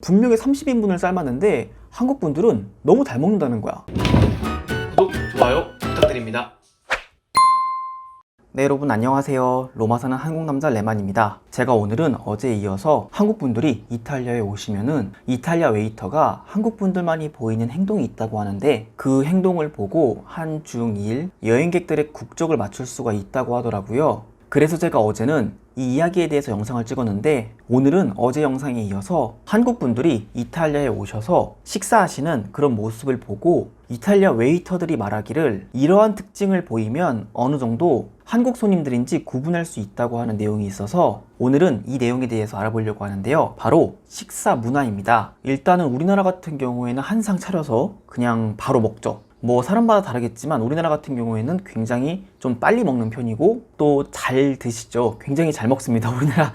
분명히 30인분을 삶았는데 한국 분들은 너무 잘 먹는다는 거야. 구독, 좋아요 부탁드립니다. 네, 여러분 안녕하세요. 로마 사는 한국 남자 레만입니다. 제가 오늘은 어제에 이어서 한국 분들이 이탈리아에 오시면은 이탈리아 웨이터가 한국 분들만이 보이는 행동이 있다고 하는데 그 행동을 보고 한중일 여행객들의 국적을 맞출 수가 있다고 하더라고요. 그래서 제가 어제는 이 이야기에 대해서 영상을 찍었는데 오늘은 어제 영상에 이어서 한국 분들이 이탈리아에 오셔서 식사하시는 그런 모습을 보고 이탈리아 웨이터들이 말하기를 이러한 특징을 보이면 어느 정도 한국 손님들인지 구분할 수 있다고 하는 내용이 있어서 오늘은 이 내용에 대해서 알아보려고 하는데요. 바로 식사 문화입니다. 일단은 우리나라 같은 경우에는 한상 차려서 그냥 바로 먹죠. 뭐 사람마다 다르겠지만 우리나라 같은 경우에는 굉장히 좀 빨리 먹는 편이고 또 잘 드시죠. 굉장히 잘 먹습니다. 우리나라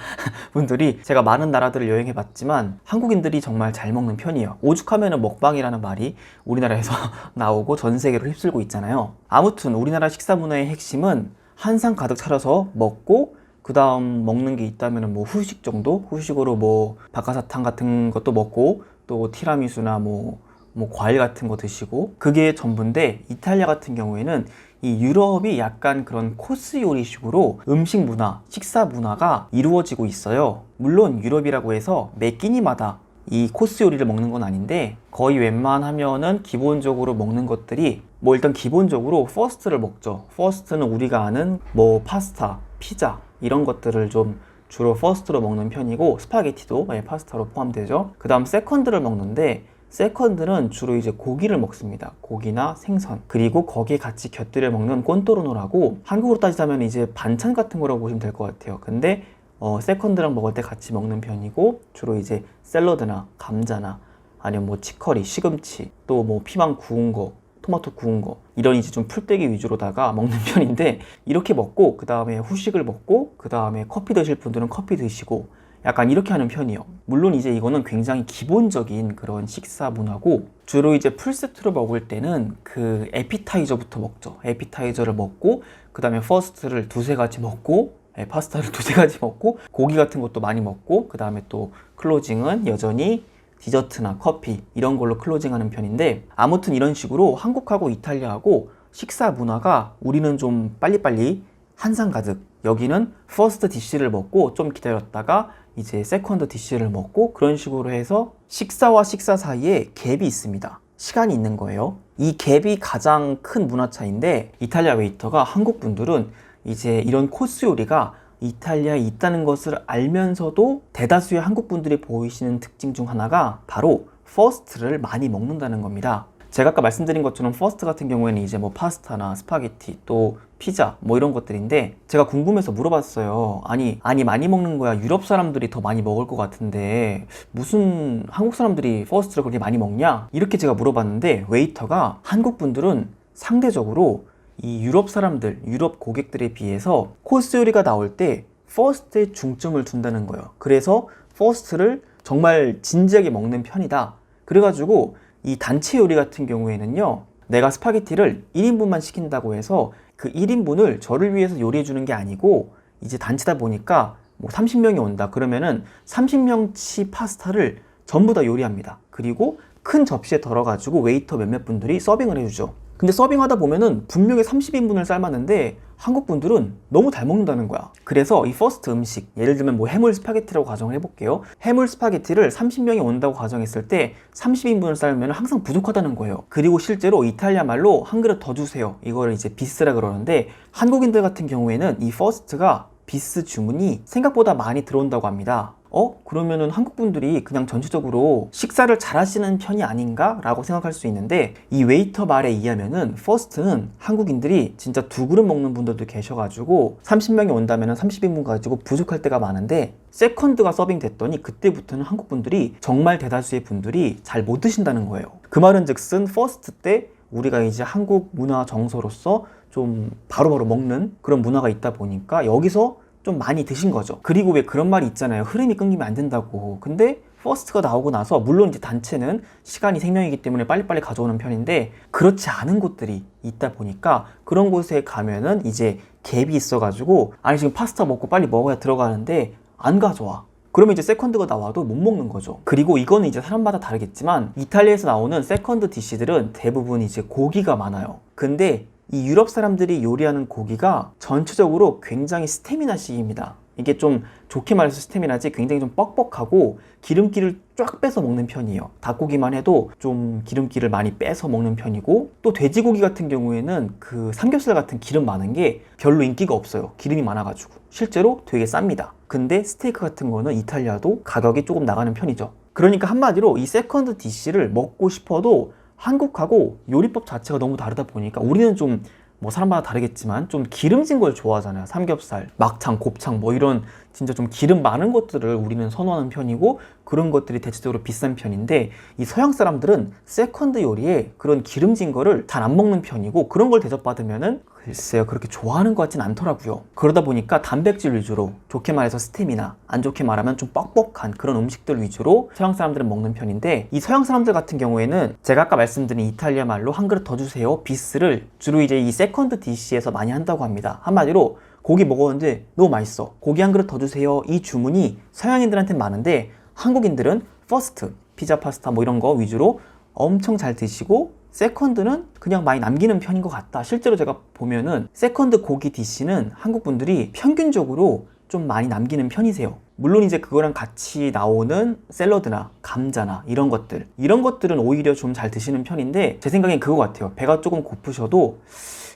분들이 제가 많은 나라들을 여행해 봤지만 한국인들이 정말 잘 먹는 편이에요. 오죽하면은 먹방이라는 말이 우리나라에서 나오고 전 세계로 휩쓸고 있잖아요. 아무튼 우리나라 식사 문화의 핵심은 한상 가득 차려서 먹고 그 다음 먹는 게 있다면 뭐 후식 정도? 후식으로 뭐 박하사탕 같은 것도 먹고 또 티라미수나 뭐, 뭐 과일 같은 거 드시고 그게 전부인데 이탈리아 같은 경우에는 이 유럽이 약간 그런 코스 요리식으로 음식 문화, 식사 문화가 이루어지고 있어요. 물론 유럽이라고 해서 매 끼니마다 이 코스 요리를 먹는 건 아닌데 거의 웬만하면은 기본적으로 먹는 것들이 뭐 일단 기본적으로 퍼스트를 먹죠. 퍼스트는 우리가 아는 뭐 파스타, 피자 이런 것들을 좀 주로 퍼스트로 먹는 편이고 스파게티도 예, 파스타로 포함되죠. 그 다음 세컨드를 먹는데 세컨드는 주로 이제 고기를 먹습니다. 고기나 생선. 그리고 거기에 같이 곁들여 먹는 꼰토르노라고 한국으로 따지자면 이제 반찬 같은 거라고 보시면 될 것 같아요. 근데 어, 세컨드랑 먹을 때 같이 먹는 편이고 주로 이제 샐러드나 감자나 아니면 뭐 치커리, 시금치, 또 뭐 피망 구운 거, 토마토 구운 거 이런 이제 좀 풀떼기 위주로다가 먹는 편인데 이렇게 먹고 그 다음에 후식을 먹고 그 다음에 커피 드실 분들은 커피 드시고 약간 이렇게 하는 편이에요. 물론 이제 이거는 굉장히 기본적인 그런 식사 문화고 주로 이제 풀세트로 먹을 때는 그 에피타이저부터 먹죠. 에피타이저를 먹고 그 다음에 퍼스트를 두세 가지 먹고 예, 파스타를 두세 가지 먹고 고기 같은 것도 많이 먹고 그 다음에 또 클로징은 여전히 디저트나 커피 이런 걸로 클로징하는 편인데 아무튼 이런 식으로 한국하고 이탈리아하고 식사 문화가 우리는 좀 빨리빨리 한상 가득 여기는 퍼스트 디쉬를 먹고 좀 기다렸다가 이제 세컨드 디쉬를 먹고 그런 식으로 해서 식사와 식사 사이에 갭이 있습니다. 시간이 있는 거예요. 이 갭이 가장 큰 문화 차인데 이탈리아 웨이터가 한국 분들은 이제 이런 코스 요리가 이탈리아에 있다는 것을 알면서도 대다수의 한국 분들이 보이시는 특징 중 하나가 바로 퍼스트를 많이 먹는다는 겁니다. 제가 아까 말씀드린 것처럼 퍼스트 같은 경우에는 이제 뭐 파스타나 스파게티 또 피자 뭐 이런 것들인데 제가 궁금해서 물어봤어요. 아니 아니 많이 먹는 거야 유럽 사람들이 더 많이 먹을 것 같은데 무슨 한국 사람들이 퍼스트를 그렇게 많이 먹냐 이렇게 제가 물어봤는데 웨이터가 한국 분들은 상대적으로 이 유럽 사람들 유럽 고객들에 비해서 코스 요리가 나올 때 퍼스트에 중점을 둔다는 거예요. 그래서 퍼스트를 정말 진지하게 먹는 편이다. 그래가지고 이 단체 요리 같은 경우에는요, 내가 스파게티를 1인분만 시킨다고 해서 그 1인분을 저를 위해서 요리해 주는 게 아니고 이제 단체다 보니까 뭐 30명이 온다. 그러면은 30명치 파스타를 전부 다 요리합니다. 그리고 큰 접시에 덜어가지고 웨이터 몇몇 분들이 서빙을 해주죠. 근데 서빙하다 보면은 분명히 30인분을 삶았는데 한국 분들은 너무 잘 먹는다는 거야. 그래서 이 퍼스트 음식, 예를 들면 뭐 해물 스파게티라고 가정을 해볼게요. 해물 스파게티를 30명이 온다고 가정했을 때 30인분을 삶으면 항상 부족하다는 거예요. 그리고 실제로 이탈리아 말로 한 그릇 더 주세요. 이거를 이제 비스라 그러는데 한국인들 같은 경우에는 이 퍼스트가 비스 주문이 생각보다 많이 들어온다고 합니다. 어? 그러면은 한국 분들이 그냥 전체적으로 식사를 잘 하시는 편이 아닌가? 라고 생각할 수 있는데 이 웨이터 말에 의하면은 퍼스트는 한국인들이 진짜 두 그릇 먹는 분들도 계셔가지고 30명이 온다면은 30인분 가지고 부족할 때가 많은데 세컨드가 서빙 됐더니 그때부터는 한국 분들이 정말 대다수의 분들이 잘 못 드신다는 거예요. 그 말은 즉슨 퍼스트 때 우리가 이제 한국 문화 정서로서 좀 바로바로 먹는 그런 문화가 있다 보니까 여기서 좀 많이 드신 거죠. 그리고 왜 그런 말이 있잖아요. 흐름이 끊기면 안 된다고. 근데 퍼스트가 나오고 나서 물론 이제 단체는 시간이 생명이기 때문에 빨리빨리 가져오는 편인데 그렇지 않은 곳들이 있다 보니까 그런 곳에 가면은 이제 갭이 있어가지고 아니 지금 파스타 먹고 빨리 먹어야 들어가는데 안 가져와. 그러면 이제 세컨드가 나와도 못 먹는 거죠. 그리고 이거는 이제 사람마다 다르겠지만 이탈리아에서 나오는 세컨드 디시들은 대부분 이제 고기가 많아요. 근데 이 유럽 사람들이 요리하는 고기가 전체적으로 굉장히 스테미나식입니다. 이게 좀 좋게 말해서 스테미나지 굉장히 좀 뻑뻑하고 기름기를 쫙 빼서 먹는 편이에요. 닭고기만 해도 좀 기름기를 많이 빼서 먹는 편이고 또 돼지고기 같은 경우에는 그 삼겹살 같은 기름 많은 게 별로 인기가 없어요. 기름이 많아가지고 실제로 되게 쌉니다. 근데 스테이크 같은 거는 이탈리아도 가격이 조금 나가는 편이죠. 그러니까 한마디로 이 세컨드 디시를 먹고 싶어도 한국하고 요리법 자체가 너무 다르다 보니까 우리는 좀 뭐 사람마다 다르겠지만 좀 기름진 걸 좋아하잖아요. 삼겹살, 막창, 곱창 뭐 이런 진짜 좀 기름 많은 것들을 우리는 선호하는 편이고 그런 것들이 대체적으로 비싼 편인데 이 서양 사람들은 세컨드 요리에 그런 기름진 거를 잘 안 먹는 편이고 그런 걸 대접받으면은 글쎄요 그렇게 좋아하는 것 같진 않더라고요 그러다 보니까 단백질 위주로 좋게 말해서 스테미나 안 좋게 말하면 좀 뻑뻑한 그런 음식들 위주로 서양 사람들은 먹는 편인데 이 서양 사람들 같은 경우에는 제가 아까 말씀드린 이탈리아 말로 한 그릇 더 주세요 비스를 주로 이제 이 세컨드 디시에서 많이 한다고 합니다 한마디로 고기 먹었는데 너무 맛있어. 고기 한 그릇 더 주세요. 이 주문이 서양인들한테는 많은데 한국인들은 퍼스트, 피자, 파스타 뭐 이런 거 위주로 엄청 잘 드시고 세컨드는 그냥 많이 남기는 편인 것 같다. 실제로 제가 보면은 세컨드 고기 디시는 한국 분들이 평균적으로 좀 많이 남기는 편이세요. 물론 이제 그거랑 같이 나오는 샐러드나 감자나 이런 것들 이런 것들은 오히려 좀 잘 드시는 편인데 제 생각엔 그거 같아요. 배가 조금 고프셔도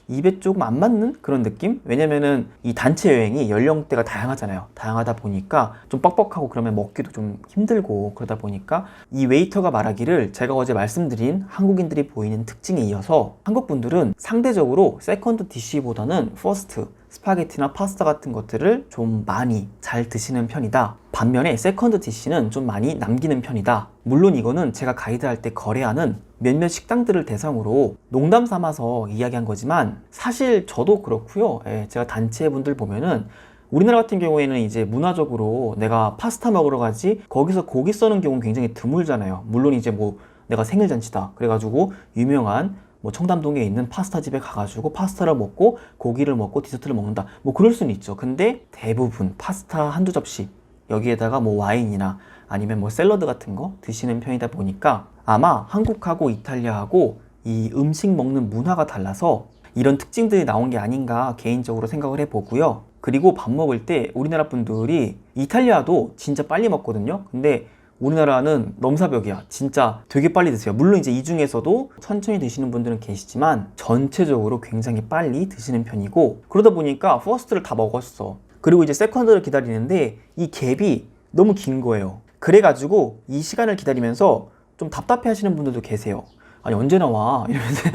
입에 조금 안 맞는 그런 느낌? 왜냐면은 이 단체 여행이 연령대가 다양하잖아요. 다양하다 보니까 좀 뻑뻑하고 그러면 먹기도 좀 힘들고 그러다 보니까 이 웨이터가 말하기를 제가 어제 말씀드린 한국인들이 보이는 특징에 이어서 한국 분들은 상대적으로 세컨드 디시보다는 퍼스트 스파게티나 파스타 같은 것들을 좀 많이 잘 드시는 편이다. 반면에 세컨드 디시는 좀 많이 남기는 편이다. 물론 이거는 제가 가이드할 때 거래하는 몇몇 식당들을 대상으로 농담 삼아서 이야기한 거지만 사실 저도 그렇고요. 예, 제가 단체 분들 보면은 우리나라 같은 경우에는 이제 문화적으로 내가 파스타 먹으러 가지 거기서 고기 써는 경우는 굉장히 드물잖아요. 물론 이제 뭐 내가 생일 잔치다 그래가지고 유명한 뭐 청담동에 있는 파스타 집에 가가지고 파스타를 먹고 고기를 먹고 디저트를 먹는다. 뭐 그럴 수는 있죠. 근데 대부분 파스타 한두 접시 여기에다가 뭐 와인이나 아니면 뭐 샐러드 같은 거 드시는 편이다 보니까 아마 한국하고 이탈리아하고 이 음식 먹는 문화가 달라서 이런 특징들이 나온 게 아닌가 개인적으로 생각을 해보고요. 그리고 밥 먹을 때 우리나라 분들이 이탈리아도 진짜 빨리 먹거든요. 근데 우리나라는 넘사벽이야. 진짜 되게 빨리 드세요. 물론 이제 이 중에서도 천천히 드시는 분들은 계시지만 전체적으로 굉장히 빨리 드시는 편이고 그러다 보니까 퍼스트를 다 먹었어. 그리고 이제 세컨드를 기다리는데 이 갭이 너무 긴 거예요. 그래가지고 이 시간을 기다리면서 좀 답답해 하시는 분들도 계세요. 아니 언제 나와 이러면서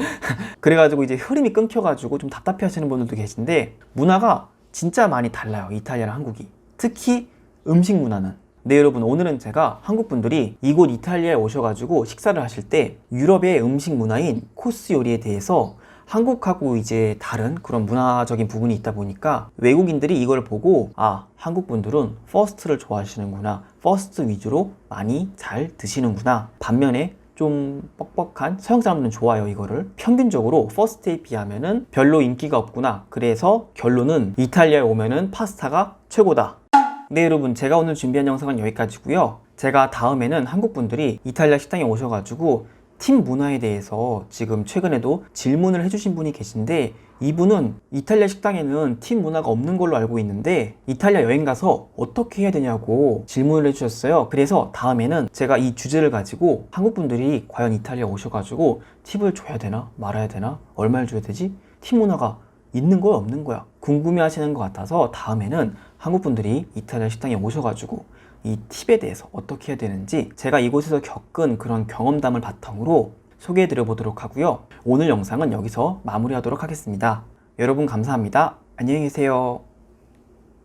그래가지고 이제 흐름이 끊겨가지고 좀 답답해 하시는 분들도 계신데 문화가 진짜 많이 달라요 이탈리아랑 한국이 특히 음식 문화는 네 여러분 오늘은 제가 한국 분들이 이곳 이탈리아에 오셔가지고 식사를 하실 때 유럽의 음식 문화인 코스 요리에 대해서 한국하고 이제 다른 그런 문화적인 부분이 있다 보니까 외국인들이 이걸 보고 아 한국 분들은 퍼스트를 좋아하시는구나 퍼스트 위주로 많이 잘 드시는구나. 반면에 좀 뻑뻑한 서양 사람들은 좋아요 이거를. 평균적으로 퍼스트에 비하면은 별로 인기가 없구나. 그래서 결론은 이탈리아에 오면은 파스타가 최고다 네 여러분 제가 오늘 준비한 영상은 여기까지고요 제가 다음에는 한국 분들이 이탈리아 식당에 오셔가지고 팀 문화에 대해서 지금 최근에도 질문을 해주신 분이 계신데 이분은 이탈리아 식당에는 팀 문화가 없는 걸로 알고 있는데 이탈리아 여행 가서 어떻게 해야 되냐고 질문을 해주셨어요. 그래서 다음에는 제가 이 주제를 가지고 한국 분들이 과연 이탈리아 오셔가지고 팁을 줘야 되나 말아야 되나 얼마를 줘야 되지? 팀 문화가 있는 거야 없는 거야 궁금해 하시는 것 같아서 다음에는 한국 분들이 이탈리아 식당에 오셔가지고 이 팁에 대해서 어떻게 해야 되는지 제가 이곳에서 겪은 그런 경험담을 바탕으로 소개해 드려 보도록 하고요. 오늘 영상은 여기서 마무리하도록 하겠습니다. 여러분 감사합니다. 안녕히 계세요.